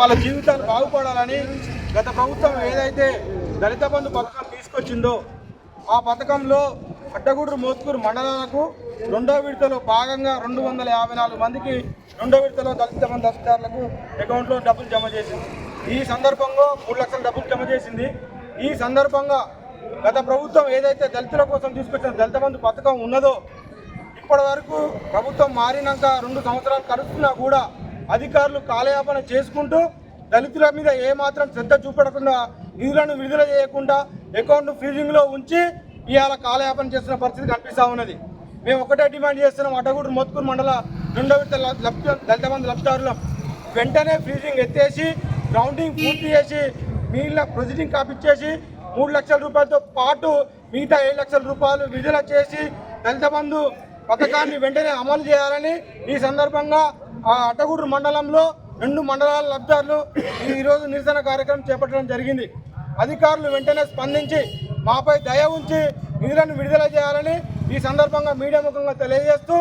వాళ్ళ జీవితాలు బాగుపడాలని గత ప్రభుత్వం ఏదైతే దళిత బంధు పథకం తీసుకొచ్చిందో ఆ పథకంలో అడ్డగూడూరు మోత్కూరు మండలాలకు రెండో విడతలో భాగంగా రెండు వందల యాభై నాలుగు మందికి రెండో విడతలో దళిత బంధు లబ్ధిదారులకు అకౌంట్లో డబ్బులు జమ చేసింది. ఈ సందర్భంగా మూడు లక్షల డబ్బులు జమ చేసింది. ఈ సందర్భంగా గత ప్రభుత్వం ఏదైతే దళితుల కోసం తీసుకొచ్చిన దళిత బంధు పథకం ఉన్నదో ఇప్పటి వరకు ప్రభుత్వం మారినాక రెండు సంవత్సరాలు కడుస్తున్నా కూడా అధికారులు కాలయాపన చేసుకుంటూ దళితుల మీద ఏమాత్రం శ్రద్ధ చూపెడకుండా నిధులను విడుదల చేయకుండా అకౌంట్ ఫ్రీజింగ్లో ఉంచి ఇవాళ కాలయాపన చేస్తున్న పరిస్థితి కనిపిస్తూ ఉన్నది. మేము ఒకటే డిమాండ్ చేస్తున్నాం అడ్డగూడు మొత్తుకూరు మండల రెండో విడత దళిత మంది లబ్ధిదారులం వెంటనే ఫ్రీజింగ్ ఎత్తేసి గ్రౌండింగ్ పూర్తి చేసి మిగిలిన ప్రొసీడింగ్ కాపిచ్చేసి మూడు లక్షల రూపాయలతో పాటు మిగతా ఏడు లక్షల రూపాయలు విడుదల చేసి దళిత బంధు పథకాన్ని వెంటనే అమలు చేయాలని ఈ సందర్భంగా ఆ అట్టగూడూరు మండలంలో రెండు మండలాల లబ్ధిదారులు ఈరోజు నిరసన కార్యక్రమం చేపట్టడం జరిగింది. అధికారులు వెంటనే స్పందించి మాపై దయ ఉంచి నిధులను విడుదల చేయాలని ఈ సందర్భంగా మీడియా ముఖంగా తెలియజేస్తూ